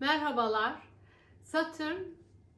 Merhabalar. Satürn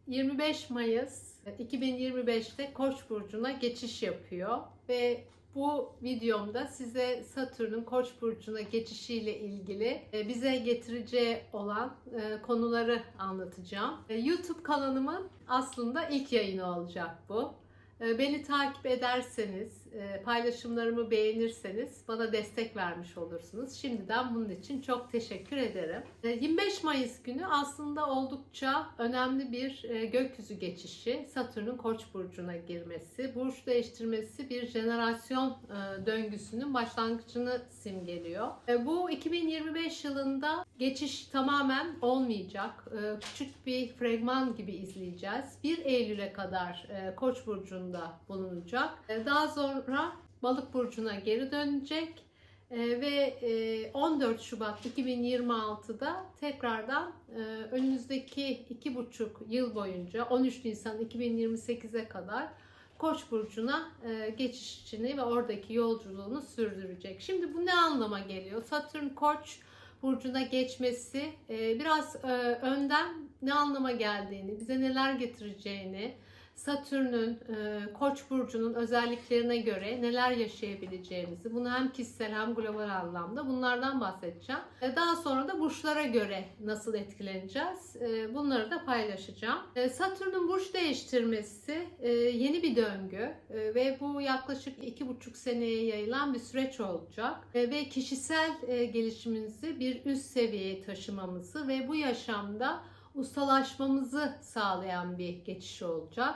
25 Mayıs 2025'te Koç burcuna geçiş yapıyor ve bu videomda size Satürn'ün Koç burcuna geçişiyle ilgili e, bize getireceği olan e, konuları anlatacağım. E, YouTube kanalımın aslında ilk yayını olacak bu. Beni takip ederseniz, paylaşımlarımı beğenirseniz bana destek vermiş olursunuz. Şimdiden bunun için çok teşekkür ederim. E, 25 Mayıs günü aslında oldukça önemli bir e, gökyüzü geçişi. Satürn'ün Koç burcuna girmesi, burç değiştirmesi bir jenerasyon e, döngüsünün başlangıcını simgeliyor. E, Bu 2025 yılında geçiş tamamen olmayacak. E, Küçük bir fragman gibi izleyeceğiz. 1 Eylül'e kadar e, Koç burcunda bulunacak. E, Daha sonra Balık burcuna geri dönecek. E, ve e, 14 Şubat 2026'da tekrardan e, önümüzdeki iki buçuk yıl boyunca 13 Nisan 2028'e kadar Koç burcuna e, geçişini ve oradaki yolculuğunu sürdürecek. Şimdi bu ne anlama geliyor? Satürn Koç burcuna geçmesi e, biraz e, önden ne anlama geldiğini, bize neler getireceğini, Satürn'ün e, Koç burcunun özelliklerine göre neler yaşayabileceğimizi, bunu hem kişisel hem global anlamda bunlardan bahsedeceğim. E, Daha sonra da burçlara göre nasıl etkileneceğiz, e, bunları da paylaşacağım. E, Satürn'ün burç değiştirmesi e, yeni bir döngü e, ve bu yaklaşık iki buçuk seneye yayılan bir süreç olacak E, ve kişisel e, gelişimimizi bir üst seviyeye taşımamızı ve bu yaşamda ustalaşmamızı sağlayan bir geçiş olacak.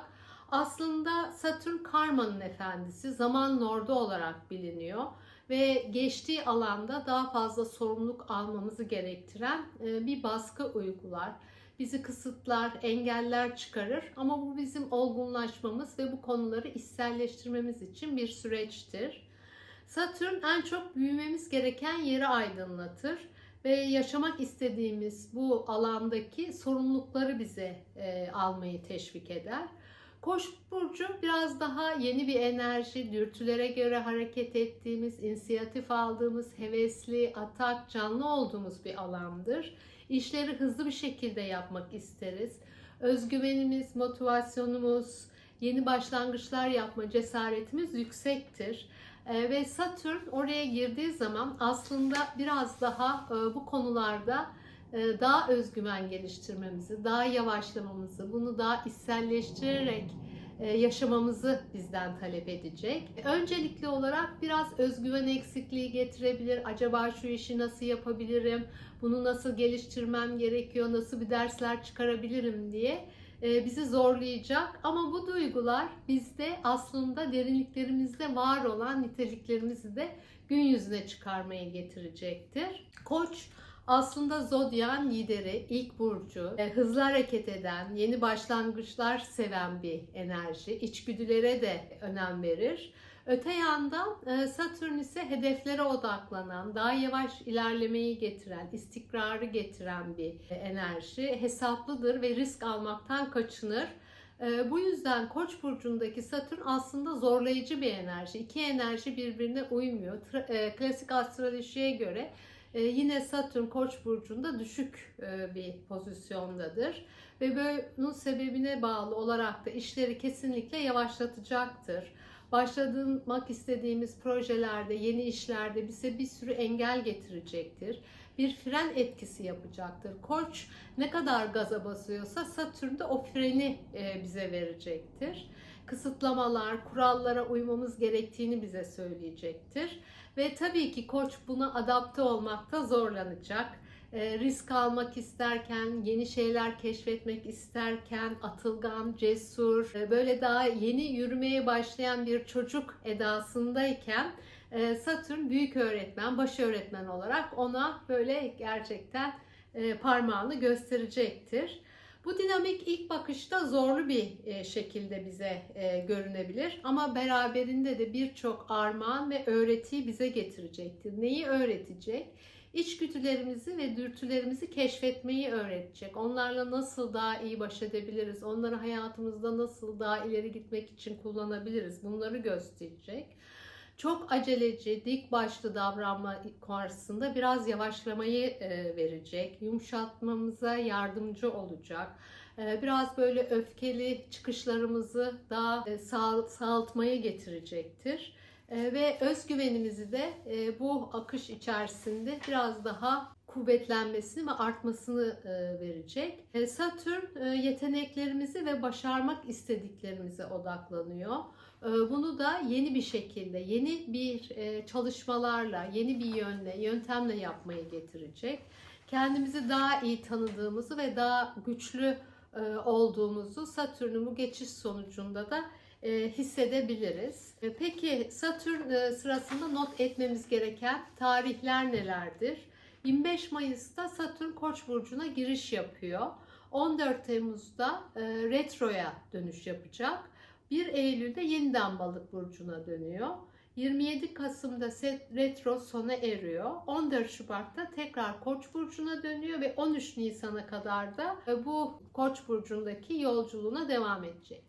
Aslında Satürn karmanın efendisi, zaman lordu olarak biliniyor ve geçtiği alanda daha fazla sorumluluk almamızı gerektiren e, bir baskı uygular. Bizi kısıtlar, engeller çıkarır ama bu bizim olgunlaşmamız ve bu konuları içselleştirmemiz için bir süreçtir. Satürn en çok büyümemiz gereken yeri aydınlatır ve yaşamak istediğimiz bu alandaki sorumlulukları bize e, almayı teşvik eder. Koç burcu biraz daha yeni bir enerji, dürtülere göre hareket ettiğimiz, inisiyatif aldığımız, hevesli, atak, canlı olduğumuz bir alandır. İşleri hızlı bir şekilde yapmak isteriz. Özgüvenimiz, motivasyonumuz, yeni başlangıçlar yapma cesaretimiz yüksektir. E, ve Satürn oraya girdiği zaman aslında biraz daha e, bu konularda daha özgüven geliştirmemizi, daha yavaşlamamızı, bunu daha içselleştirerek e, yaşamamızı bizden talep edecek. Öncelikli olarak biraz özgüven eksikliği getirebilir. Acaba şu işi nasıl yapabilirim? Bunu nasıl geliştirmem gerekiyor? Nasıl bir dersler çıkarabilirim diye e, bizi zorlayacak. Ama bu duygular bizde aslında derinliklerimizde var olan niteliklerimizi de gün yüzüne çıkarmayı getirecektir. Koç aslında zodyan lideri, ilk burcu, e, hızlı hareket eden, yeni başlangıçlar seven bir enerji. İçgüdülere de önem verir. Öte yandan e, Satürn ise hedeflere odaklanan, daha yavaş ilerlemeyi getiren, istikrarı getiren bir enerji. Hesaplıdır ve risk almaktan kaçınır. E, Bu yüzden Koç burcundaki Satürn aslında zorlayıcı bir enerji. İki enerji birbirine uymuyor. Klasik astrolojiye göre e, yine Satürn Koç burcunda düşük e, bir pozisyondadır ve bunun sebebine bağlı olarak da işleri kesinlikle yavaşlatacaktır. Başlamak istediğimiz projelerde, yeni işlerde bize bir sürü engel getirecektir. Bir fren etkisi yapacaktır. Koç ne kadar gaza basıyorsa Satürn de o freni e, bize verecektir. Kısıtlamalar, kurallara uymamız gerektiğini bize söyleyecektir. Ve tabii ki koç buna adapte olmakta zorlanacak. E, risk almak isterken, yeni şeyler keşfetmek isterken, atılgan, cesur, e, böyle daha yeni yürümeye başlayan bir çocuk edasındayken e, Satürn büyük öğretmen, baş öğretmen olarak ona böyle gerçekten e, parmağını gösterecektir. Bu dinamik ilk bakışta zorlu bir e, şekilde bize e, görünebilir ama beraberinde de birçok armağan ve öğretiyi bize getirecektir. Neyi öğretecek? İçgüdülerimizi ve dürtülerimizi keşfetmeyi öğretecek. Onlarla nasıl daha iyi baş edebiliriz? Onları hayatımızda nasıl daha ileri gitmek için kullanabiliriz? Bunları gösterecek. Çok aceleci, dik başlı davranma karşısında biraz yavaşlamayı e, verecek, yumuşatmamıza yardımcı olacak. E, Biraz böyle öfkeli çıkışlarımızı daha e, sağ- sağaltmaya getirecektir. Ve özgüvenimizi de bu akış içerisinde biraz daha kuvvetlenmesini ve artmasını verecek. Satürn yeteneklerimizi ve başarmak istediklerimize odaklanıyor. E, Bunu da yeni bir şekilde, yeni bir e, çalışmalarla, yeni bir yönle, yöntemle yapmaya getirecek. Kendimizi daha iyi tanıdığımızı ve daha güçlü e, olduğumuzu Satürn'ün bu geçiş sonucunda da e, hissedebiliriz. Peki Satürn sırasında not etmemiz gereken tarihler nelerdir? 25 Mayıs'ta Satürn Koç burcuna giriş yapıyor. 14 Temmuz'da retroya dönüş yapacak. 1 Eylül'de yeniden Balık burcuna dönüyor. 27 Kasım'da retro sona eriyor. 14 Şubat'ta tekrar Koç burcuna dönüyor ve 13 Nisan'a kadar da e, bu Koç burcundaki yolculuğuna devam edecek.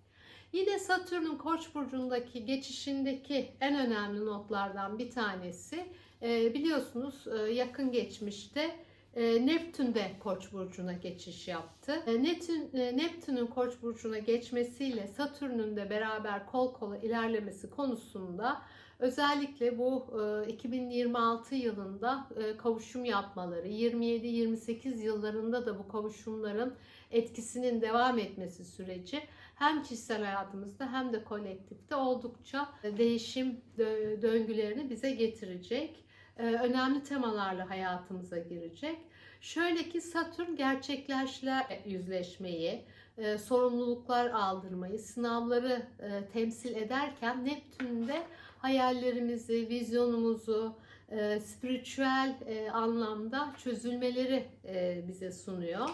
Yine Satürn'ün Koç burcundaki geçişindeki en önemli notlardan bir tanesi e, biliyorsunuz e, yakın geçmişte e, Neptün de Koç burcuna geçiş yaptı. E, Neptün e, Neptün'ün Koç burcuna geçmesiyle Satürn'ün de beraber kol kola ilerlemesi konusunda özellikle bu e, 2026 yılında kavuşum yapmaları, 27-28 yıllarında da bu kavuşumların etkisinin devam etmesi süreci hem kişisel hayatımızda hem de kolektifte oldukça değişim dö- döngülerini bize getirecek. Ee, Önemli temalarla hayatımıza girecek. Şöyle ki Satürn gerçeklerle yüzleşmeyi, e, sorumluluklar aldırmayı, sınavları e, temsil ederken Neptün de hayallerimizi, vizyonumuzu, e, spiritüel e, anlamda çözülmeleri e, bize sunuyor.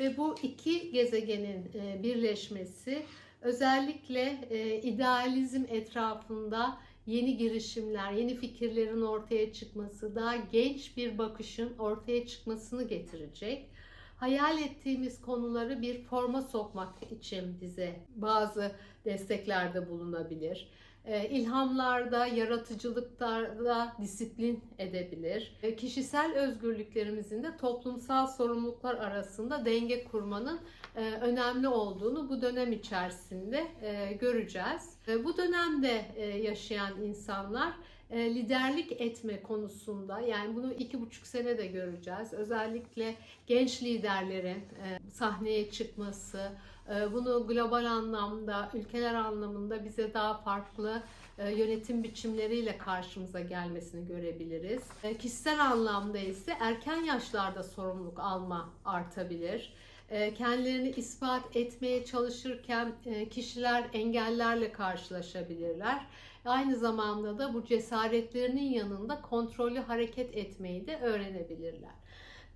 Ve bu iki gezegenin e, birleşmesi özellikle e, idealizm etrafında yeni girişimler, yeni fikirlerin ortaya çıkması, daha genç bir bakışın ortaya çıkmasını getirecek. Hayal ettiğimiz konuları bir forma sokmak için bize bazı desteklerde bulunabilir. E, ilhamlarda, yaratıcılıklarda disiplin edebilir. E, kişisel özgürlüklerimizin de toplumsal sorumluluklar arasında denge kurmanın e, önemli olduğunu bu dönem içerisinde e, göreceğiz. Bu dönemde e, yaşayan insanlar liderlik etme konusunda yani bunu iki buçuk sene de göreceğiz. Özellikle genç liderlerin e, sahneye çıkması, e, bunu global anlamda, ülkeler anlamında bize daha farklı e, yönetim biçimleriyle karşımıza gelmesini görebiliriz. E, Kişisel anlamda ise erken yaşlarda sorumluluk alma artabilir. E, Kendilerini ispat etmeye çalışırken e, kişiler engellerle karşılaşabilirler. Aynı zamanda da bu cesaretlerinin yanında kontrollü hareket etmeyi de öğrenebilirler.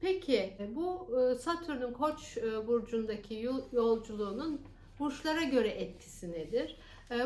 Peki bu e, Satürn'ün Koç burcundaki yol- yolculuğunun burçlara göre etkisi nedir?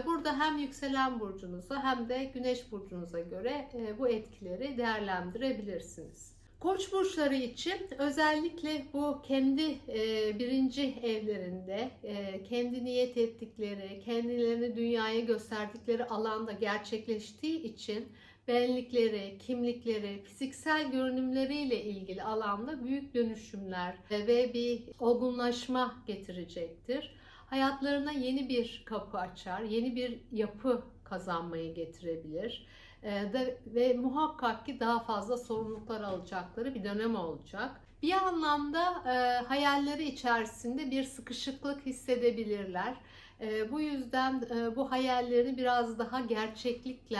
Burada hem yükselen burcunuza hem de güneş burcunuza göre bu etkileri değerlendirebilirsiniz. Koç burçları için özellikle bu kendi e, birinci evlerinde e, kendi niyet ettikleri, kendilerini dünyaya gösterdikleri alanda gerçekleştiği için benlikleri, kimlikleri, fiziksel görünümleriyle ilgili alanda büyük dönüşümler ve bir olgunlaşma getirecektir. Hayatlarına yeni bir kapı açar, yeni bir yapı kazanmayı getirebilir. E, de, ve muhakkak ki daha fazla sorumluluklar alacakları bir dönem olacak. Bir anlamda e, hayalleri içerisinde bir sıkışıklık hissedebilirler. E, bu yüzden e, bu hayallerini biraz daha gerçeklikle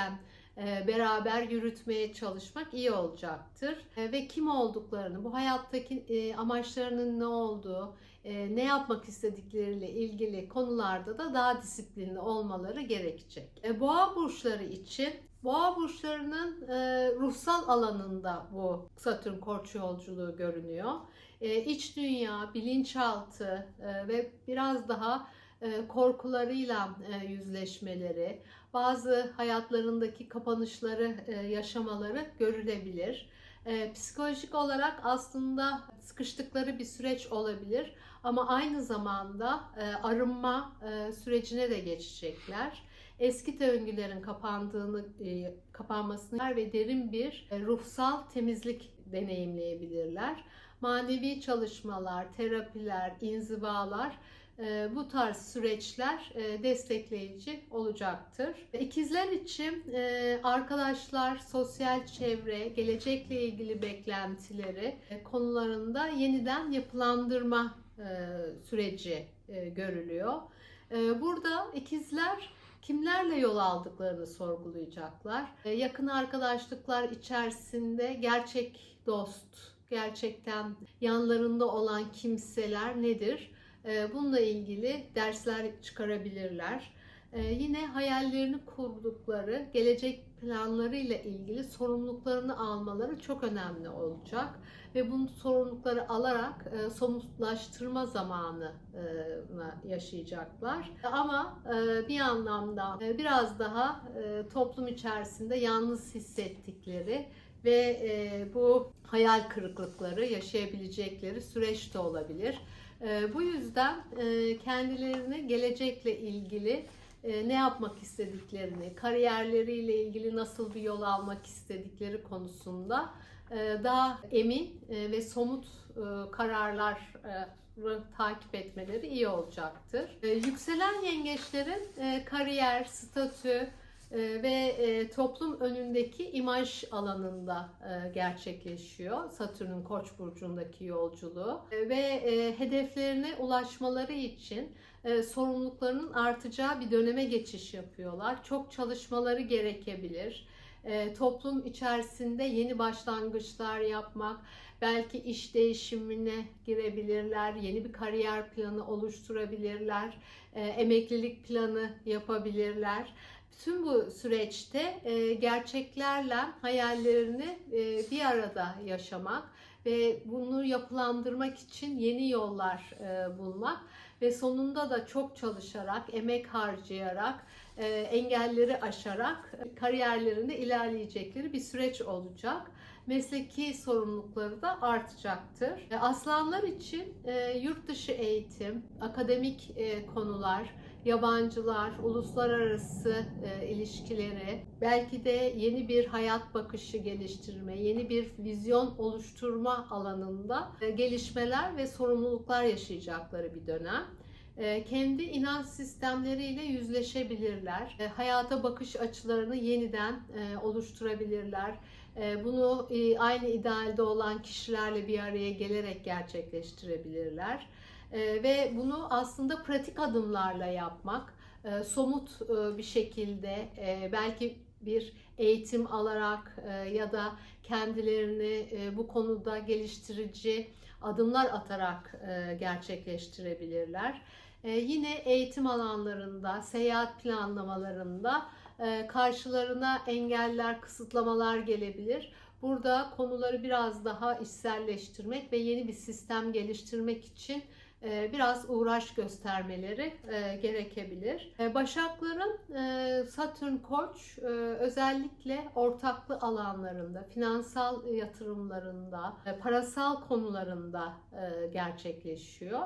e, beraber yürütmeye çalışmak iyi olacaktır. E, ve kim olduklarını, bu hayattaki e, amaçlarının ne olduğu, e, ne yapmak istedikleriyle ilgili konularda da daha disiplinli olmaları gerekecek. E, Boğa burçları için Boğa burçlarının e, ruhsal alanında bu Satürn Koç yolculuğu görünüyor. E, iç dünya, bilinçaltı e, ve biraz daha e, korkularıyla e, yüzleşmeleri, bazı hayatlarındaki kapanışları e, yaşamaları görülebilir. E, psikolojik olarak aslında sıkıştıkları bir süreç olabilir ama aynı zamanda e, arınma e, sürecine de geçecekler. Eski döngülerin kapandığını, e, kapanmasını ve derin bir e, ruhsal temizlik deneyimleyebilirler. Manevi çalışmalar, terapiler, inzivalar e, bu tarz süreçler e, destekleyici olacaktır. İkizler için arkadaşlar, sosyal çevre, gelecekle ilgili beklentileri konularında yeniden yapılandırma süreci görülüyor. Burada ikizler kimlerle yol aldıklarını sorgulayacaklar. E, Yakın arkadaşlıklar içerisinde gerçek dost, gerçekten yanlarında olan kimseler nedir? E, Bununla ilgili dersler çıkarabilirler. E, Yine hayallerini kurdukları gelecek planlarıyla ilgili sorumluluklarını almaları çok önemli olacak ve bu sorumlulukları alarak e, somutlaştırma zamanını yaşayacaklar. Ama e, bir anlamda e, biraz daha e, toplum içerisinde yalnız hissettikleri ve e, bu hayal kırıklıkları yaşayabilecekleri süreç de olabilir. E, bu yüzden e, kendilerini gelecekle ilgili e, ne yapmak istediklerini, kariyerleriyle ilgili nasıl bir yol almak istedikleri konusunda e, daha emin e, ve somut e, kararları takip etmeleri iyi olacaktır. Yükselen yengeçlerin kariyer, statü ve toplum önündeki imaj alanında gerçekleşiyor. Satürn'ün Koç burcundaki yolculuğu ve hedeflerine ulaşmaları için e, sorumluluklarının artacağı bir döneme geçiş yapıyorlar. Çok çalışmaları gerekebilir. E, toplum içerisinde yeni başlangıçlar yapmak, belki iş değişimine girebilirler, yeni bir kariyer planı oluşturabilirler, e, emeklilik planı yapabilirler. Tüm bu süreçte e, gerçeklerle hayallerini e, bir arada yaşamak ve bunu yapılandırmak için yeni yollar e, bulmak ve sonunda da çok çalışarak, emek harcayarak, e, engelleri aşarak kariyerlerinde ilerleyecekleri bir süreç olacak. Mesleki sorumlulukları da artacaktır. E, Aslanlar için e, yurt dışı eğitim, akademik e, konular, yabancılar, uluslararası e, ilişkileri, belki de yeni bir hayat bakışı geliştirme, yeni bir vizyon oluşturma alanında gelişmeler ve sorumluluklar yaşayacakları bir dönem. Kendi inanç sistemleriyle yüzleşebilirler. Hayata bakış açılarını yeniden oluşturabilirler. E, bunu e, aynı idealde olan kişilerle bir araya gelerek gerçekleştirebilirler. E, ve bunu aslında pratik adımlarla yapmak, e, somut e, bir şekilde belki bir eğitim alarak ya da kendilerini bu konuda geliştirici adımlar atarak gerçekleştirebilirler. Yine eğitim alanlarında, seyahat planlamalarında karşılarına engeller, kısıtlamalar gelebilir. Burada konuları biraz daha içselleştirmek ve yeni bir sistem geliştirmek için e, biraz uğraş göstermeleri e, gerekebilir. E, Başakların Satürn Koç özellikle ortaklı alanlarında, finansal yatırımlarında, parasal konularında gerçekleşiyor.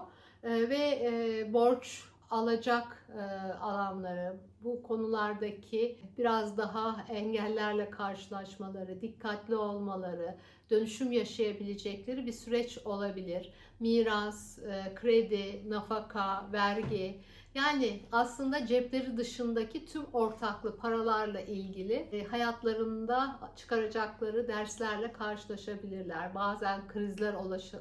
Ve borç alacak e, alanları, bu konulardaki biraz daha engellerle karşılaşmaları, dikkatli olmaları, dönüşüm yaşayabilecekleri bir süreç olabilir. Miras, e, kredi, nafaka, vergi yani aslında cepleri dışındaki tüm ortaklı paralarla ilgili e, hayatlarında çıkaracakları derslerle karşılaşabilirler. Bazen krizler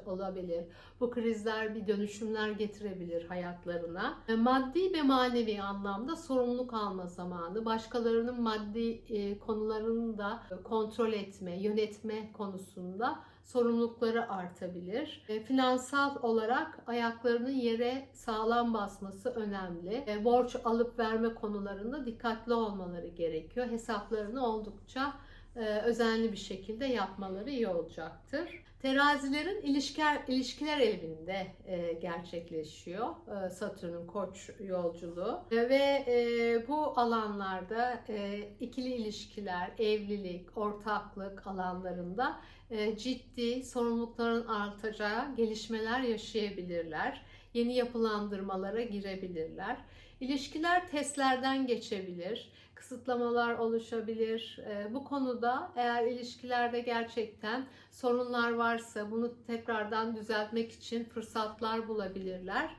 olabilir. Bu krizler bir dönüşümler getirebilir hayatlarına. E, Maddi ve manevi anlamda sorumluluk alma zamanı. Başkalarının maddi e, konularını da kontrol etme, yönetme konusunda sorumlulukları artabilir. E, finansal olarak ayaklarının yere sağlam basması önemli. E, borç alıp verme konularında dikkatli olmaları gerekiyor. Hesaplarını oldukça e, özenli bir şekilde yapmaları iyi olacaktır. Terazilerin ilişkiler, ilişkiler evinde e, gerçekleşiyor e, Satürn'ün koç yolculuğu E, ve e, bu alanlarda e, ikili ilişkiler, evlilik, ortaklık alanlarında ciddi sorumlulukların artacağı gelişmeler yaşayabilirler. Yeni yapılandırmalara girebilirler. İlişkiler testlerden geçebilir. Kısıtlamalar oluşabilir. E, Bu konuda eğer ilişkilerde gerçekten sorunlar varsa bunu tekrardan düzeltmek için fırsatlar bulabilirler.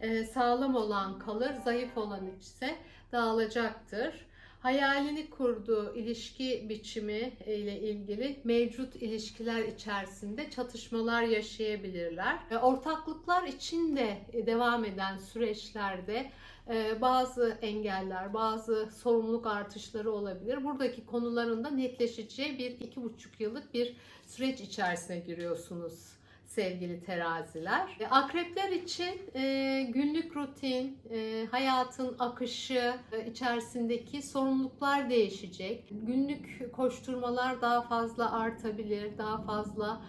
E, Sağlam olan kalır, zayıf olan ise dağılacaktır. Hayalini kurduğu ilişki biçimi ile ilgili mevcut ilişkiler içerisinde çatışmalar yaşayabilirler. E, Ortaklıklar içinde devam eden süreçlerde e, bazı engeller, bazı sorumluluk artışları olabilir. Buradaki konuların da netleşeceği bir iki buçuk yıllık bir süreç içerisine giriyorsunuz sevgili teraziler. E, Akrepler için e, günlük rutin, e, hayatın akışı içerisindeki sorumluluklar değişecek. Günlük koşturmalar daha fazla artabilir, daha fazla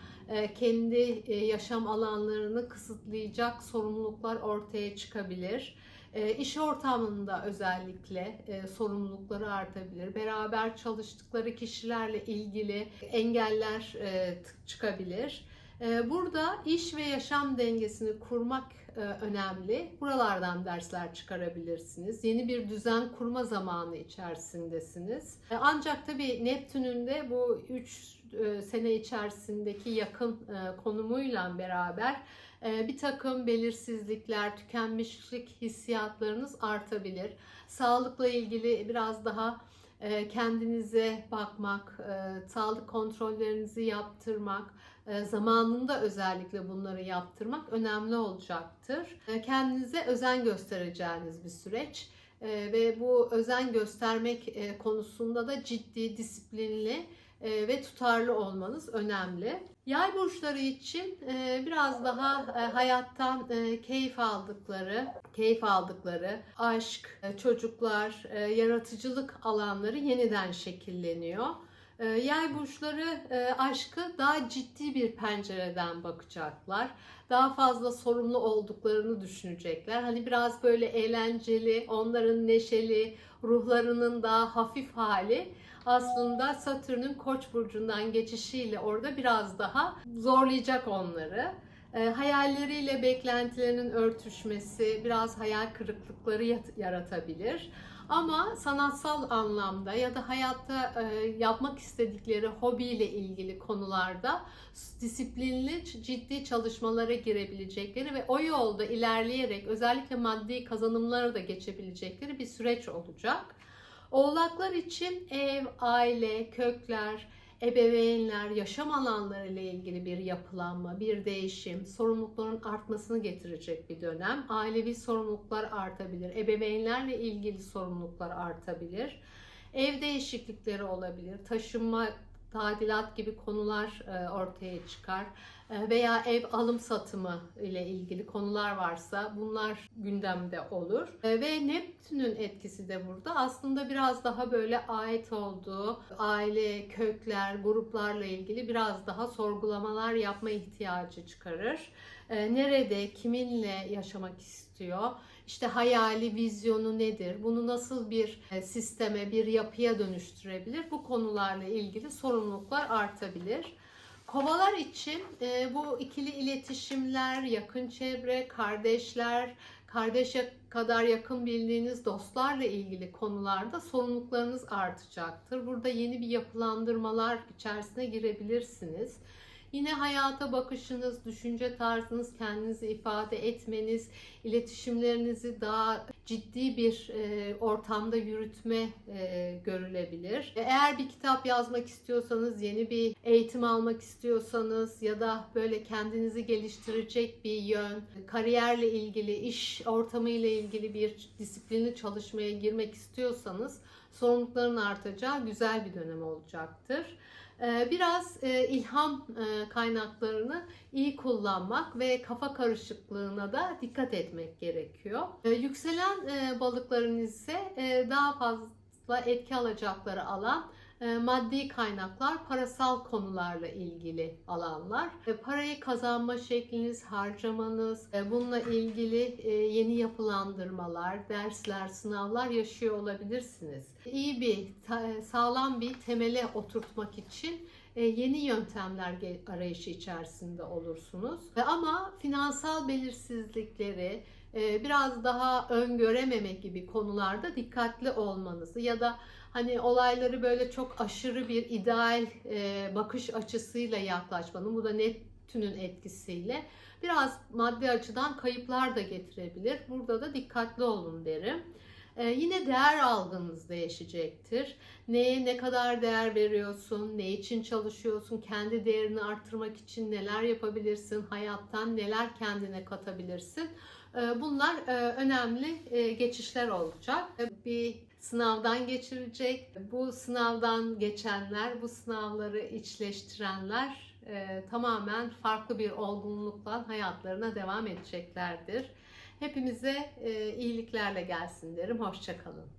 kendi yaşam alanlarını kısıtlayacak sorumluluklar ortaya çıkabilir. İş ortamında özellikle sorumlulukları artabilir. Beraber çalıştıkları kişilerle ilgili engeller çıkabilir. E, Burada iş ve yaşam dengesini kurmak e, önemli. Buralardan dersler çıkarabilirsiniz. Yeni bir düzen kurma zamanı içerisindesiniz. E, Ancak tabii Neptün'ün de bu 3 sene içerisindeki yakın e, konumuyla beraber e, bir takım belirsizlikler, tükenmişlik hissiyatlarınız artabilir. Sağlıkla ilgili biraz daha e, kendinize bakmak, e, sağlık kontrollerinizi yaptırmak, e, zamanında özellikle bunları yaptırmak önemli olacaktır. E, Kendinize özen göstereceğiniz bir süreç E, ve bu özen göstermek e, konusunda da ciddi, disiplinli e, ve tutarlı olmanız önemli. Yay burçları için e, biraz daha hayattan keyif aldıkları, keyif aldıkları aşk, çocuklar, yaratıcılık alanları yeniden şekilleniyor. E, Yay burçları e, aşkı daha ciddi bir pencereden bakacaklar. Daha fazla sorumlu olduklarını düşünecekler. Hani biraz böyle eğlenceli, onların neşeli, ruhlarının daha hafif hali aslında Satürn'ün Koç burcundan geçişiyle orada biraz daha zorlayacak onları. E, hayalleriyle beklentilerinin örtüşmesi biraz hayal kırıklıkları yaratabilir. Ama sanatsal anlamda ya da hayatta e, yapmak istedikleri hobiyle ilgili konularda disiplinli, ciddi çalışmalara girebilecekleri ve o yolda ilerleyerek özellikle maddi kazanımlara da geçebilecekleri bir süreç olacak. Oğlaklar için ev, aile, kökler, ebeveynler, yaşam alanları ile ilgili bir yapılanma, bir değişim, sorumlulukların artmasını getirecek bir dönem. Ailevi sorumluluklar artabilir, ebeveynlerle ilgili sorumluluklar artabilir. Ev değişiklikleri olabilir, taşınma, tadilat gibi konular e, ortaya çıkar veya ev alım satımı ile ilgili konular varsa bunlar gündemde olur. E, Ve Neptün'ün etkisi de burada aslında biraz daha böyle ait olduğu aile, kökler, gruplarla ilgili biraz daha sorgulamalar yapma ihtiyacı çıkarır. E, Nerede, kiminle yaşamak istiyor? İşte hayali, vizyonu nedir? Bunu nasıl bir e, sisteme, bir yapıya dönüştürebilir? Bu konularla ilgili sorumluluklar artabilir. Kovalar için e, bu ikili iletişimler, yakın çevre, kardeşler, kardeşe kadar yakın bildiğiniz dostlarla ilgili konularda sorumluluklarınız artacaktır. Burada yeni bir yapılandırmalar içerisine girebilirsiniz. Yine hayata bakışınız, düşünce tarzınız, kendinizi ifade etmeniz, iletişimlerinizi daha ciddi bir e, ortamda yürütme e, görülebilir. Eğer bir kitap yazmak istiyorsanız, yeni bir eğitim almak istiyorsanız ya da böyle kendinizi geliştirecek bir yön, kariyerle ilgili, iş ortamı ile ilgili bir disiplinli çalışmaya girmek istiyorsanız sorumlulukların artacağı güzel bir dönem olacaktır. Ee, Biraz e, ilham e, kaynaklarını iyi kullanmak ve kafa karışıklığına da dikkat etmek gerekiyor. Ee, Yükselen e, balıkların ise daha fazla etki alacakları alan maddi kaynaklar, parasal konularla ilgili alanlar. E, Parayı kazanma şekliniz, harcamanız, e, bununla ilgili e, yeni yapılandırmalar, dersler, sınavlar yaşıyor olabilirsiniz. İyi bir, ta- sağlam bir temele oturtmak için e, yeni yöntemler arayışı içerisinde olursunuz. E, Ama finansal belirsizlikleri, e, biraz daha öngörememek gibi konularda dikkatli olmanızı ya da hani olayları böyle çok aşırı bir ideal e, bakış açısıyla yaklaşmanın bu da Neptün'ün etkisiyle biraz maddi açıdan kayıplar da getirebilir. Burada da dikkatli olun derim. E, yine değer algınız değişecektir. Neye ne kadar değer veriyorsun, ne için çalışıyorsun, kendi değerini arttırmak için neler yapabilirsin, hayattan neler kendine katabilirsin. E, Bunlar e, önemli e, geçişler olacak. E, Bir sınavdan geçirecek. Bu sınavdan geçenler, bu sınavları içleştirenler e, tamamen farklı bir olgunlukla hayatlarına devam edeceklerdir. Hepimize e, iyiliklerle gelsin derim. Hoşçakalın.